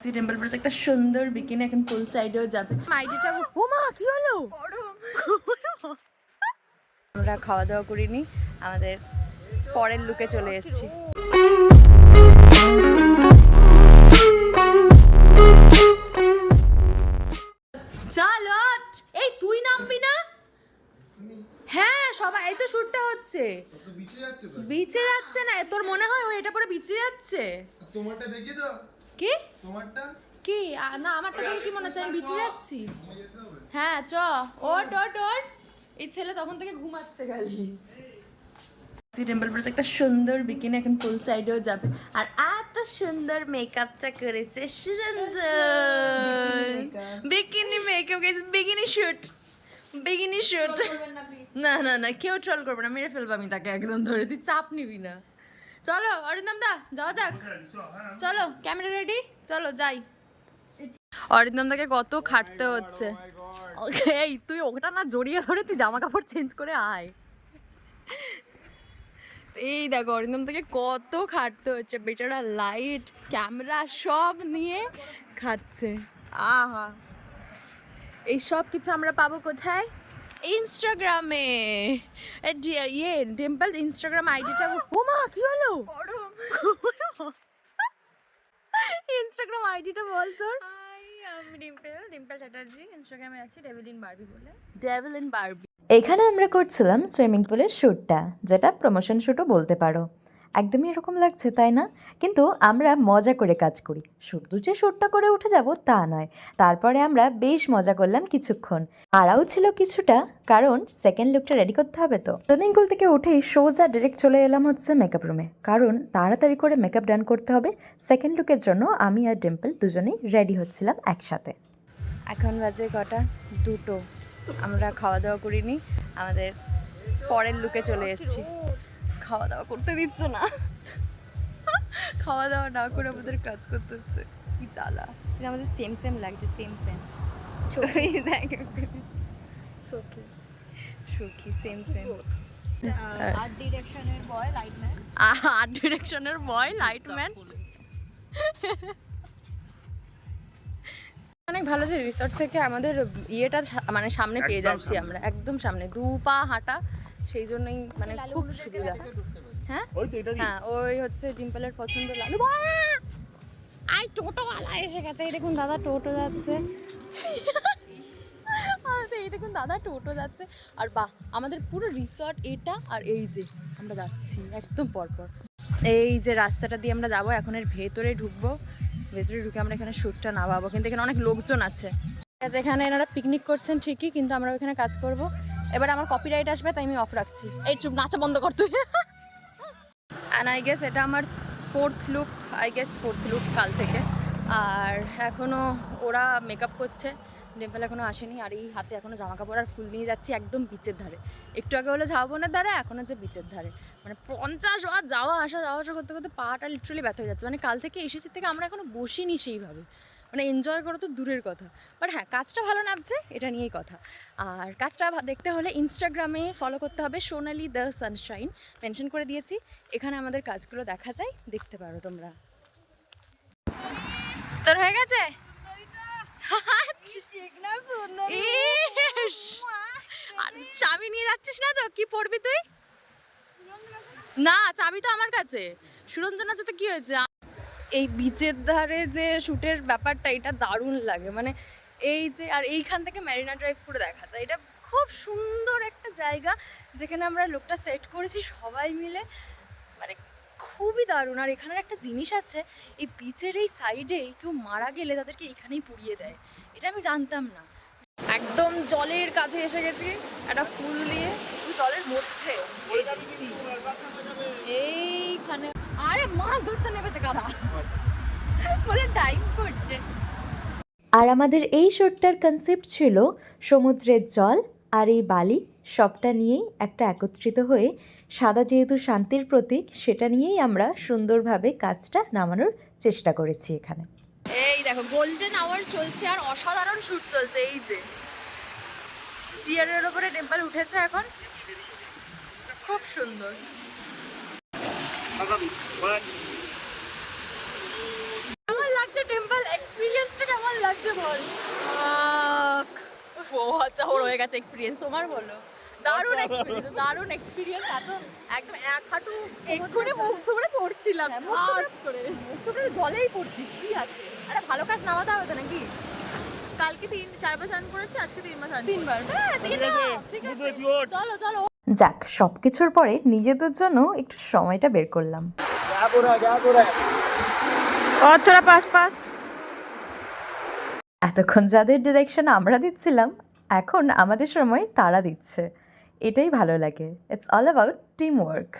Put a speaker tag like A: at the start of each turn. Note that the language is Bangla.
A: সি টেম্পল পড়েছে একটা সুন্দর বিকিনি এখন ফুল সাইডেও যাবে। আইডিটা ও মা কি হলো? আমরা খাওয়া দাওয়া করিনি আমাদের পরের লুকে চলে এসেছি। চলো এই তুই নামবি না? হ্যাঁ সবাই এই তো শুটটা হচ্ছে। বিচে যাচ্ছে না তোর মনে হয় ও এটা পরে বিচে যাচ্ছে?
B: তোমারটা দেখি তো
A: কি?
B: তোমারটা?
A: কি? না আমারটা দেখে কি মনে হচ্ছে? আমি বিচে যাচ্ছি? হ্যাঁ চ। ওট ওট ওট এই ছেলে তখন থেকে ঘুমাচ্ছে খালি। টেম্পল একটা সুন্দর বিকিনি এখন ফুল সাইডেও যাবে। আর এত সুন্দর মেকআপটা করেছে সুরঞ্জন। বিকিনি মেকআপ গেছে বিকিনি শুট বিকিনি শুট না না না কেউ ট্রল করবে না মেরে ফেলব আমি তাকে একদম ধরে। তুই চাপ নিবি না। চলো, অরিন্দম দা, যাওয়া যাক। চলো, ক্যামেরা রেডি চলো, যাই। অরিন্দম দাকে কত খাটতে হচ্ছে। এই, তুই ওটা না জড়িয়ে ধরে তুই জামা কাপড় চেঞ্জ করে আয়। এই দেখো, অরিন্দম থেকে কত খাটতে হচ্ছে। বেচারা লাইট ক্যামেরা সব নিয়ে খাচ্ছে। আহা। এই সব কিছু আমরা পাবো কোথায়? ইনস্টাগ্রামে এ ডি- ইয়ে ডিম্পল ইনস্টাগ্রাম আইডিটা ওমা কি হলো ইনস্টাগ্রাম আইডিটা বল তোর
C: আমি ডিম্পল ডিম্পল চ্যাটার্জি ইনস্টাগ্রামে আছি ডেভিলিন বারবি বলে।
A: ডেভিল ইন বারবি
D: এখানে আমরা করছিলাম সুইমিং পুলের শ্যুটটা যেটা প্রমোশন শ্যুটও বলতে পারো। একদমই এরকম লাগছে, তাই না? কিন্তু আমরা মজা করে কাজ করি। শুধু যে শ্যুটটা করে উঠে যাব তা নয়, তারপরে আমরা বেশ মজা করলাম কিছুক্ষণ। আরাও ছিল কিছুটা, কারণ সেকেন্ড লুকটা রেডি করতে হবে তো। সুইমিং পুল থেকে উঠেই সোজা ডিরেক্ট চলে এলাম হচ্ছে মেকআপ রুমে কারণ তাড়াতাড়ি করে মেকআপ ডান করতে হবে। সেকেন্ড লুকের জন্য আমি আর ডিম্পল দুজনেই রেডি হচ্ছিলাম একসাথে।
A: এখন বাজে কটা? দুটো। আমরা খাওয়া দাওয়া করিনি, আমাদের পরের লুকে চলে এসেছি। খাওয়া দাওয়া করতে দিচ্ছে না। খাওয়া দাওয়া না করে আমাদের কাজ করতে হচ্ছে। কি জ্বালা।
C: কিন্তু আমাদের সেম সেম লাগছে সেম সেম
A: দেখ
C: সখী।
A: সুখী। সেম সেম
C: আর্ট ডিরেকশনের বয় লাইটম্যান
A: আর্ট ডিরেকশনের বয় লাইটম্যান অনেক ভালো যে রিসর্ট থেকে আমাদের ইয়েটা মানে সামনে পেয়ে যাচ্ছি আমরা। একদম সামনে। দু পা হাঁটা। সেই জন্যই মানে খুব সুবিধা। হ্যাঁ? হ্যাঁ ওই হচ্ছে ডিম্পলের পছন্দ লালু। আই টোটোওয়ালা এসে গেছে। এই দেখুন দাদা টোটো যাচ্ছে। আচ্ছা, এই দেখুন দাদা টোটো যাচ্ছে। আর বাহ আমাদের পুরো রিসর্ট এটা আর এই যে আমরা যাচ্ছি একদম পরপর। এই যে রাস্তাটা দিয়ে আমরা যাব এখন এর ভেতরে ঢুকবো। ভেতরে ঢুকে আমরা এখানে শ্যুটটা নামাবো। কিন্তু এখানে অনেক লোকজন আছে। ঠিক আছে এখানে এনারা পিকনিক করছেন ঠিকই কিন্তু আমরা এখানে কাজ করব। এবার আমার কপিরাইট আসবে, তাই আমি অফ রাখছি। এই চুপ, নাচা বন্ধ কর তুই। অ্যান্ড আই গেস এটা আমার fourth look I guess fourth look কাল থেকে। আর এখনও ওরা মেকআপ করছে। ডিম্পল এখনও আসেনি, আর এই হাতে এখনও জামা কাপড় আর ফুল নিয়ে যাচ্ছি একদম বিচের ধারে। একটু আগে হলো ঝাউবনের ধারে, এখন হচ্ছে বিচের ধারে। মানে পঞ্চাশ বার যাওয়া, আসা যাওয়া, আসা করতে করতে পাটা লিটারালি ব্যথা হয়ে যাচ্ছে। মানে কাল থেকে এসেছি থেকে আমরা এখনও বসিনি সেইভাবে। মানে এনজয় করা তো দূরের কথা। বাট হ্যাঁ কাজটা ভালো নামছে, এটা নিয়েই কথা। আর কাজটা দেখতে হলে ইনস্টাগ্রামে ফলো করতে হবে সোনালি দ্য সানশাইন। মেনশন করে দিয়েছি, এখানে আমাদের কাজগুলো দেখা যায়, দেখতে পারো তোমরা। তোর হয়ে গেছে! চাবি নিয়ে যাচ্ছিস না তো? কি পড়বি তুই? না, চাবি তো আমার কাছে। সুরঞ্জন তো কি হয়েছে? এই বিচের ধারে যে শুটের ব্যাপারটা এটা দারুণ লাগে। মানে এই যে আর এইখান থেকে ম্যারিনা ড্রাইভ পুরো দেখা যায়। এটা খুব সুন্দর একটা জায়গা যেখানে আমরা লোকটা সেট করেছি সবাই মিলে। মানে খুবই দারুণ। আর এখানের একটা জিনিস আছে এই বিচের এই সাইডে কেউ মারা গেলে তাদেরকে এখানেই পুড়িয়ে দেয়। এটা আমি জানতাম না। একদম জলের কাছে এসে গেছি একটা ফুল দিয়ে জলের মধ্যে এই যে sea। এইখানে আরে মাছ ধরতে নেমেছে গাধা। বলে টাইম করছে।
D: আর আমাদের এই শোটটার কনসেপ্ট ছিল সমুদ্রের জল আর এই বালি সবটা নিয়েই একটা একত্রিত হয়ে সাদা যেহেতু শান্তির প্রতীক সেটা নিয়েই আমরা সুন্দরভাবে কাজটা নামানোর চেষ্টা করেছি এখানে।
A: এই দেখো গোল্ডেন আওয়ার চলছে আর অসাধারণ শুট চলছে এই যে। চেয়ারের ওপরে টেম্পল উঠেছে এখন। খুব সুন্দর। কেমন লাগছে টেম্পল এক্সপিরিয়েন্সটা কেমন লাগছে বল? ও আচ্ছা ওর হয়ে গেছে এক্সপিরিয়েন্স তোমার বলো। দারুণ আচ্ছা। এক্সপিরিয়েন্স দারুণ এক্সপিরিয়েন্স এত এক হাঁটু
C: এক্ষুনি হ্যাঁ, মুখ ধরে পড়ছিলাম। খাস করে
A: মুখ ধরে জলেই পড়ছিস কি আছে? আরে ভালো কাজ নামাতে হবে তো নাকি?
C: কালকে তিন চারবার স্নান করেছে আজকে তিনবার স্নান
A: তিনবার। তিনবার হ্যাঁ, ঠিক আছে চলো চলো
D: যাক সব কিছুর পরে নিজেদের জন্য একটু সময়টা বের করলাম।
C: অর্থরা পাস পাস।
D: এতক্ষণ যাদের ডিরেকশন আমরা দিচ্ছিলাম এখন আমাদের সময় তারা দিচ্ছে। এটাই ভালো লাগে। It's all about team work